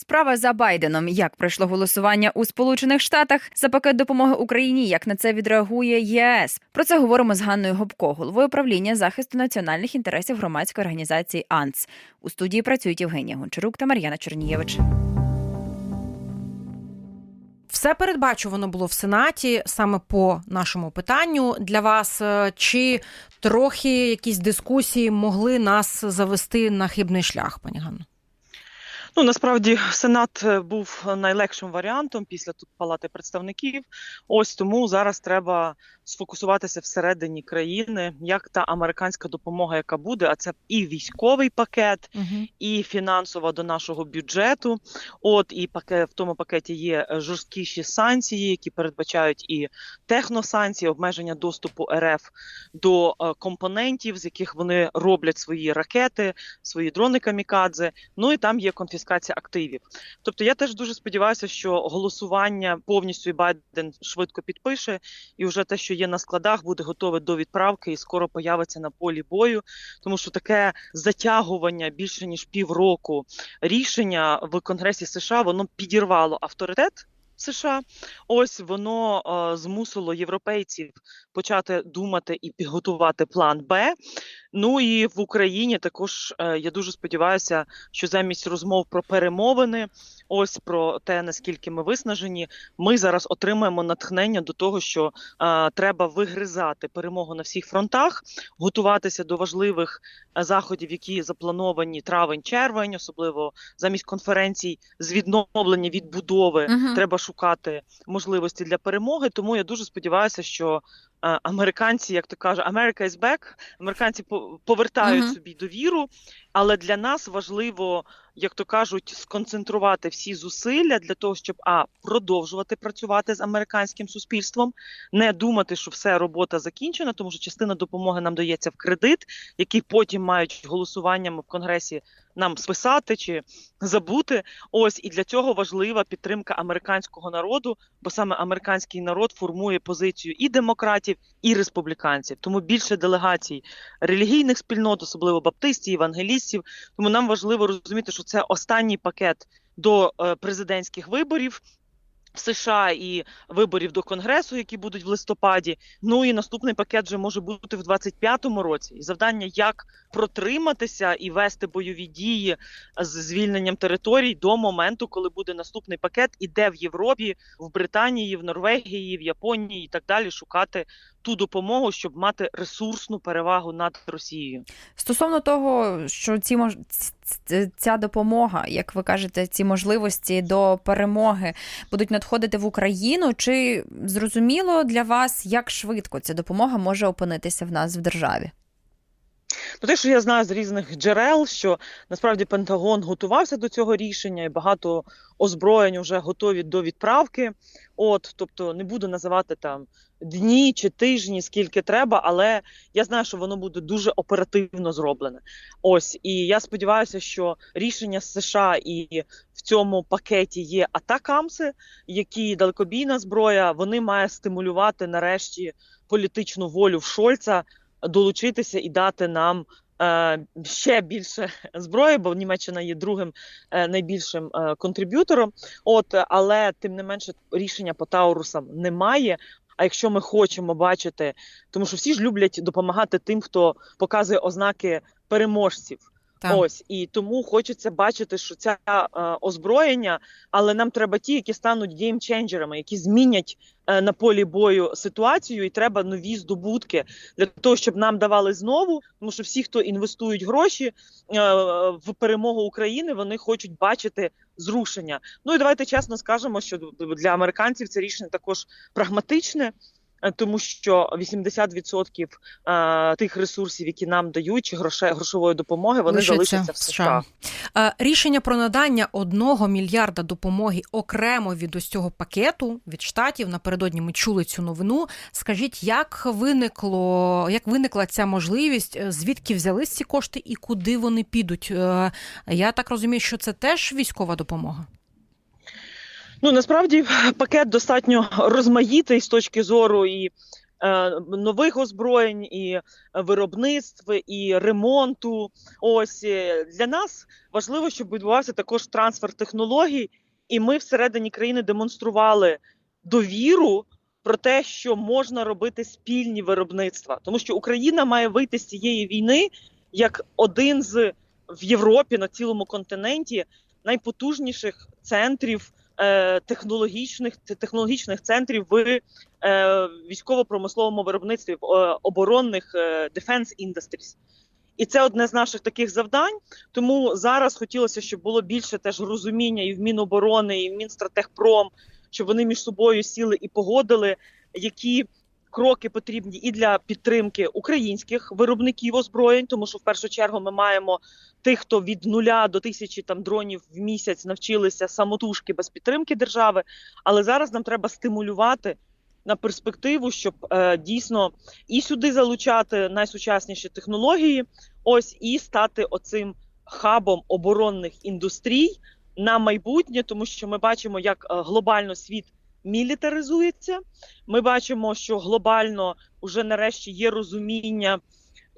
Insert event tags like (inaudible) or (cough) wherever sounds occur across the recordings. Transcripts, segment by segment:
Справа за Байденом. Як пройшло голосування у Сполучених Штатах за пакет допомоги Україні? Як на це відреагує ЄС? Про це говоримо з Ганною Гопко, головою правління захисту національних інтересів громадської організації АНЦ. У студії працюють Євгенія Гончарук та Мар'яна Чернієвич. Все передбачувано було в Сенаті саме по нашому питанню для вас. Е, Чи трохи якісь дискусії могли нас завести на хибний шлях, пані Ганно? Ну насправді Сенат е, був найлегшим варіантом після тут палати представників. Ось тому зараз треба сфокусуватися всередині країни, як та американська допомога, яка буде, а це і військовий пакет, Угу. і фінансова до нашого бюджету. От і пакет в тому пакеті є е, жорсткіші санкції, які передбачають і техносанкції, обмеження доступу РФ до е, компонентів, з яких вони роблять свої ракети, свої дрони камікадзе. Ну і там є конфіскація активів. Тобто я теж дуже сподіваюся, що голосування повністю і Байден швидко підпише, і вже те, що є на складах, буде готове до відправки і скоро появиться на полі бою. Тому що таке затягування більше ніж півроку рішення в Конгресі США воно підірвало авторитет. США, ось воно е, змусило європейців почати думати і підготувати план Б. Ну і в Україні також е, я дуже сподіваюся, що замість розмов про перемовини, ось про те, наскільки ми виснажені, ми зараз отримаємо натхнення до того, що е, треба вигризати перемогу на всіх фронтах, готуватися до важливих е, заходів, які заплановані травень-червень, особливо замість конференцій з відновлення відбудови. Мгм. Треба шукати можливості для перемоги. Тому я дуже сподіваюся, що американці, як то кажуть, America is back, американці повертають повертають Мгм. собі довіру. Але для нас важливо, як то кажуть, сконцентрувати всі зусилля для того, щоб а продовжувати працювати з американським суспільством, не думати, що все робота закінчена, тому що частина допомоги нам дається в кредит, який потім мають голосуваннями в конгресі нам списати чи забути. Ось і для цього важлива підтримка американського народу, бо саме американський народ формує позицію і демократів, і республіканців. Тому більше делегацій релігійних спільнот, особливо баптистів, евангелістів. Тому нам важливо розуміти, що це останній пакет до е, президентських виборів. В США і виборів до конгресу, які будуть в листопаді. Ну і наступний пакет вже може бути в 25-му році. І завдання як протриматися і вести бойові дії з звільненням територій до моменту, коли буде наступний пакет, і де в Європі, в Британії, в Норвегії, в Японії і так далі шукати ту допомогу, щоб мати ресурсну перевагу над Росією. Стосовно того, що ці мож... ц- ця допомога, як ви кажете, ці можливості до перемоги будуть надходити в Україну, чи зрозуміло для вас, як швидко ця допомога може опинитися в нас в державі? Ну, те, що я знаю з різних джерел, що насправді Пентагон готувався до цього рішення, і багато озброєнь вже готові до відправки. От, тобто не буду називати там дні чи тижні, скільки треба, але я знаю, що воно буде дуже оперативно зроблене. Ось, і я сподіваюся, що рішення США і в цьому пакеті є атакамси, які далекобійна зброя, вони мають стимулювати нарешті політичну волю в Шольца долучитися і дати нам е, ще більше (laughs) зброї, бо Німеччина є другим е, найбільшим е, контриб'ютором. От, але тим не менше рішення по Таурусам немає. А якщо ми хочемо бачити, тому що всі ж люблять допомагати тим, хто показує ознаки переможців. Так. Ось і тому хочеться бачити, що ця е, озброєння, але нам треба ті, які стануть геймченджерами, які змінять е, на полі бою ситуацію, і треба нові здобутки для того, щоб нам давали знову. Тому що всі, хто інвестують гроші е, в перемогу України, вони хочуть бачити зрушення. Ну і давайте чесно скажемо, що для американців це рішення також прагматичне. Е, Тому що 80% е, тих ресурсів, які нам дають, чи гроше, грошової допомоги, вони Лишиться залишаться в США. США. Е, Рішення про надання одного мільярда допомоги окремо від ось цього пакету від штатів. Напередодні ми чули цю новину. Скажіть, як виникло, як виникла ця можливість? Звідки взялись ці кошти і куди вони підуть? Я так розумію, що це теж військова допомога. Ну насправді пакет достатньо розмаїтий з точки зору і е, нових озброєнь, і виробництв, і ремонту. Ось е, для нас важливо, щоб відбувався також трансфер технологій, і ми всередині країни демонстрували довіру про те, що можна робити спільні виробництва, тому що Україна має вийти з цієї війни як один з в Європі на цілому континенті найпотужніших центрів технологічних технологічних центрів в е, військово-промисловому виробництві в е, оборонних е, defense industries. І це одне з наших таких завдань. Тому зараз хотілося, щоб було більше теж розуміння і в Міноборони, і в Мінстратегпром, щоб вони між собою сіли і погодили, які кроки потрібні і для підтримки українських виробників озброєнь, тому що в першу чергу ми маємо тих, хто від нуля до тисячі там дронів в місяць навчилися самотужки без підтримки держави. Але зараз нам треба стимулювати на перспективу, щоб е, дійсно і сюди залучати найсучасніші технології, ось і стати оцим хабом оборонних індустрій на майбутнє, тому що ми бачимо, як е, глобально світ мілітаризується. Ми бачимо, що глобально вже нарешті є розуміння.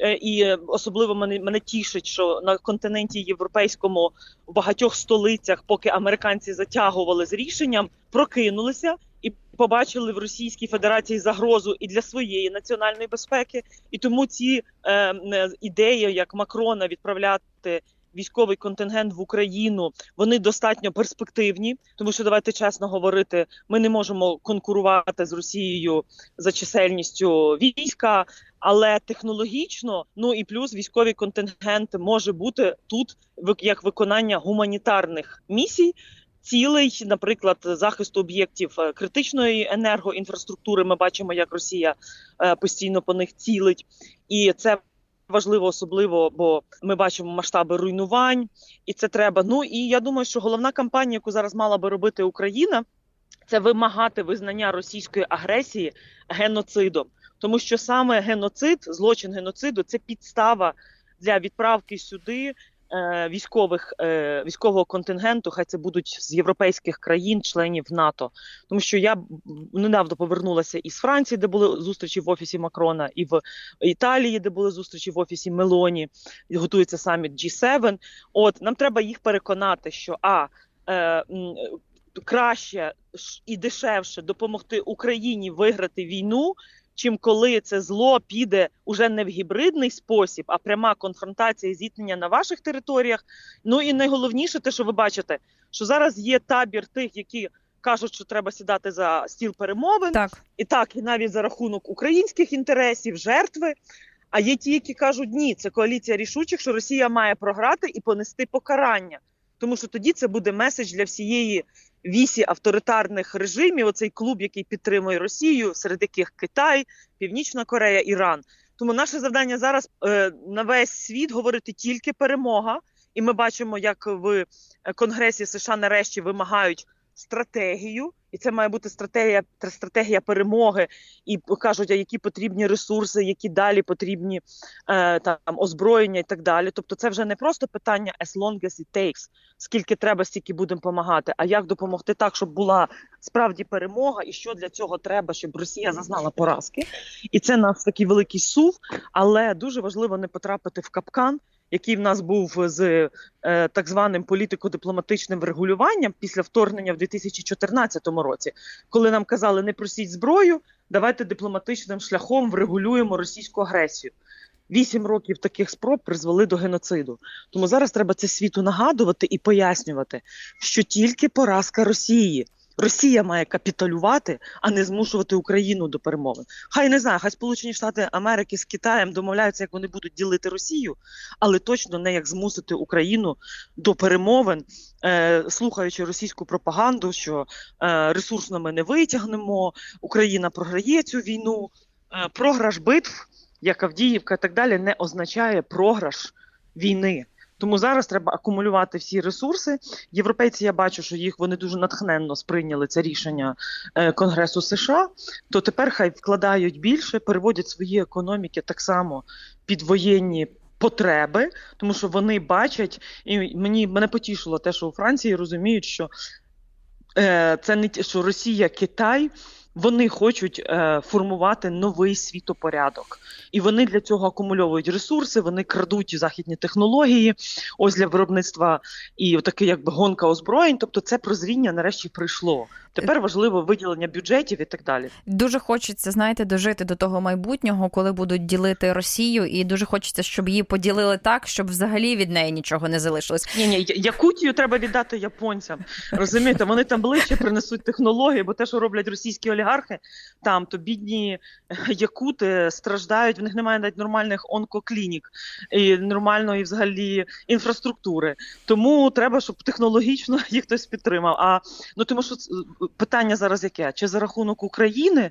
Е, І особливо мене мене тішить, що на континенті європейському в багатьох столицях, поки американці затягували з рішенням, прокинулися і побачили в Російській Федерації загрозу і для своєї національної безпеки. І тому ці е, е, ідеї, як Макрона відправляти військовий контингент в Україну, вони достатньо перспективні, тому що давайте чесно говорити, ми не можемо конкурувати з Росією за чисельністю війська. Але технологічно, ну і плюс військовий контингент може бути тут як виконання гуманітарних місій, цілей, наприклад, захисту об'єктів е, критичної енергоінфраструктури. Ми бачимо, як Росія е, постійно по них цілить, і це важливо особливо, бо ми бачимо масштаби руйнувань, і це треба. Ну і я думаю, що головна кампанія, яку зараз мала би робити Україна, це вимагати визнання російської агресії геноцидом, тому що саме геноцид, злочин геноциду, це підстава для відправки сюди військових е, військового контингенту. Хай це будуть з європейських країн, членів НАТО. Тому що я недавно повернулася із Франції, де були зустрічі в офісі Макрона, і в Італії, де були зустрічі в офісі Мелоні. Готується саміт G7. От нам треба їх переконати, що а е, краще і дешевше допомогти Україні виграти війну. Чим коли це зло піде уже не в гібридний спосіб, а пряма конфронтація і зіткнення на ваших територіях. Ну і найголовніше, те, що ви бачите, що зараз є табір тих, які кажуть, що треба сідати за стіл перемовин, так і так, і навіть за рахунок українських інтересів, жертви. А є ті, які кажуть, ні, це коаліція рішучих, що Росія має програти і понести покарання, тому що тоді це буде меседж для всієї вісі авторитарних режимів. Оцей клуб, який підтримує Росію, серед яких Китай, Північна Корея, Іран. Тому наше завдання зараз е, на весь світ говорити тільки перемога, і ми бачимо, як в Конгресі США нарешті вимагають стратегію, і це має бути стратегія стратегія перемоги. І кажуть, а які потрібні ресурси, які далі потрібні е, там озброєння і так далі. Тобто, це вже не просто питання as long as it takes, скільки треба, стільки будемо допомагати. А як допомогти так, щоб була справді перемога, і що для цього треба, щоб Росія зазнала поразки? І це наш такий великий сув, але дуже важливо не потрапити в капкан який в нас був з е, так званим політико-дипломатичним врегулюванням після вторгнення в 2014 році, коли нам казали не просіть зброю, давайте дипломатичним шляхом врегулюємо російську агресію. Вісім років таких спроб призвели до геноциду. Тому зараз треба це світу нагадувати і пояснювати, що тільки поразка Росії. Росія має капітулювати, а не змушувати Україну до перемовин. Хай не знаю, хай Сполучені Штати Америки з Китаєм домовляються, як вони будуть ділити Росію, але точно не як змусити Україну до перемовин, е, слухаючи російську пропаганду, що е, ресурсно ми не витягнемо, Україна програє цю війну. Е, програш битв, як Авдіївка і так далі, не означає програш війни. Тому зараз треба акумулювати всі ресурси. Європейці, я бачу, що їх вони дуже натхненно сприйняли це рішення е, Конгресу США. То тепер хай вкладають більше, переводять свої економіки так само під воєнні. Потреби, тому що вони бачать, і мені мене потішило те, що у Франції розуміють, що е, це не що Росія, Китай вони хочуть е, формувати новий світопорядок, і вони для цього акумульовують ресурси, вони крадуть західні технології, ось для виробництва і таке, якби гонка озброєнь. Тобто, це прозріння нарешті прийшло. Тепер важливо виділення бюджетів і так далі. Дуже хочеться, знаєте, дожити до того майбутнього, коли будуть ділити Росію, і дуже хочеться, щоб її поділили так, щоб взагалі від неї нічого не залишилось. Ні, ні, Якутію треба віддати японцям. Розумієте, вони там ближче принесуть технології, бо те, що роблять російські олігархи, там то бідні (laughs) якути страждають. В них немає навіть нормальних онкоклінік і нормальної взагалі інфраструктури. Тому треба, щоб технологічно (laughs) їх хтось підтримав. А ну тому що питання зараз яке? Чи за рахунок України?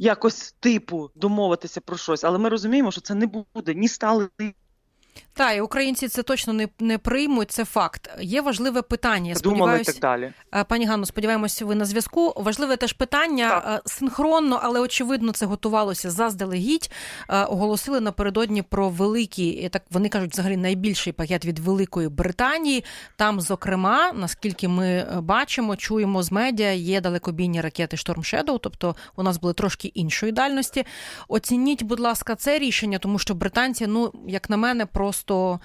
Якось типу домовитися про щось, але ми розуміємо, що це не буде ні сталий Так, і українці це точно не, не приймуть. Це факт. Є важливе питання. Я сподіваюся, так далі. Е, Пані Ганно, сподіваємося, ви на зв'язку. Важливе теж питання е, синхронно, але очевидно, це готувалося заздалегідь. Е, Оголосили напередодні про великий, так вони кажуть, взагалі найбільший пакет від Великої Британії. Там, зокрема, наскільки ми бачимо, чуємо з медіа, є далекобійні ракети Storm Shadow, тобто у нас були трошки іншої дальності. Оцініть, будь ласка, це рішення, тому що британці, ну як на мене, просто.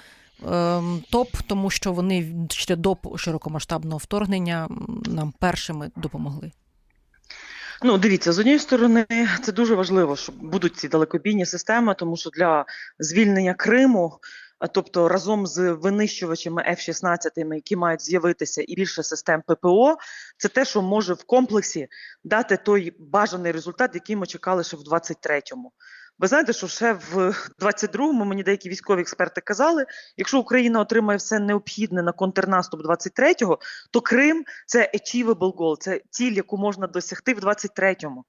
ем, Топ, тому що вони ще до широкомасштабного вторгнення нам першими допомогли. Ну, дивіться, з однієї сторони, це дуже важливо, що будуть ці далекобійні системи, тому що для звільнення Криму, тобто разом з винищувачами F-16, які мають з'явитися, і більше систем ППО, це те, що може в комплексі дати той бажаний результат, який ми чекали ще в 23-му. Ви знаєте, що ще в 22-му мені деякі військові експерти казали, якщо Україна отримає все необхідне на контрнаступ 23-го, то Крим це achievable goal, це ціль, яку можна досягти в 23-му.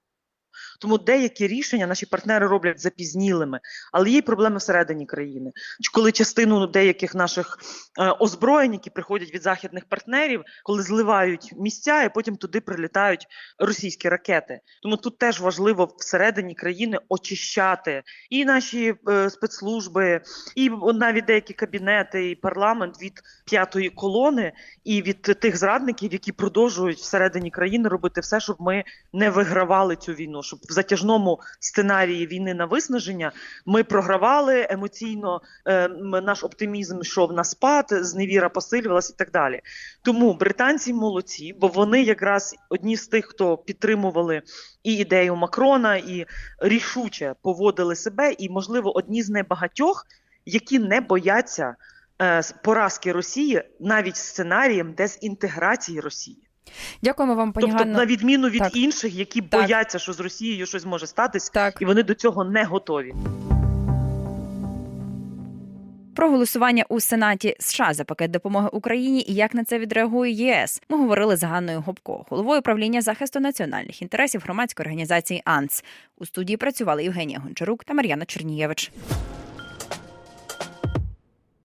Тому деякі рішення наші партнери роблять запізнілими, але є проблеми всередині країни. Коли частину деяких наших е, озброєнь, які приходять від західних партнерів, коли зливають місця, і потім туди прилітають російські ракети. Тому тут теж важливо всередині країни очищати і наші е, спецслужби, і навіть деякі кабінети, і парламент від п'ятої колони, і від тих зрадників, які продовжують всередині країни робити все, щоб ми не вигравали цю війну, щоб затяжному сценарії війни на виснаження ми програвали емоційно. Е, наш оптимізм йшов на спад, зневіра посилювалась і так далі. Тому британці молодці, бо вони якраз одні з тих, хто підтримували і ідею Макрона, і рішуче поводили себе, і, можливо, одні з небагатьох, які не бояться е, поразки Росії навіть сценарієм дезінтеграції Росії. Дякуємо вам, пані тобто, Ганно. на відміну від Так. інших, які Так. бояться, що з Росією щось може статись, Так. і вони до цього не готові. Про голосування у Сенаті США за пакет допомоги Україні і як на це відреагує ЄС. Ми говорили з Ганною Гопко, головою управління захисту національних інтересів громадської організації АНС. У студії працювали Євгенія Гончарук та Мар'яна Чернієвич.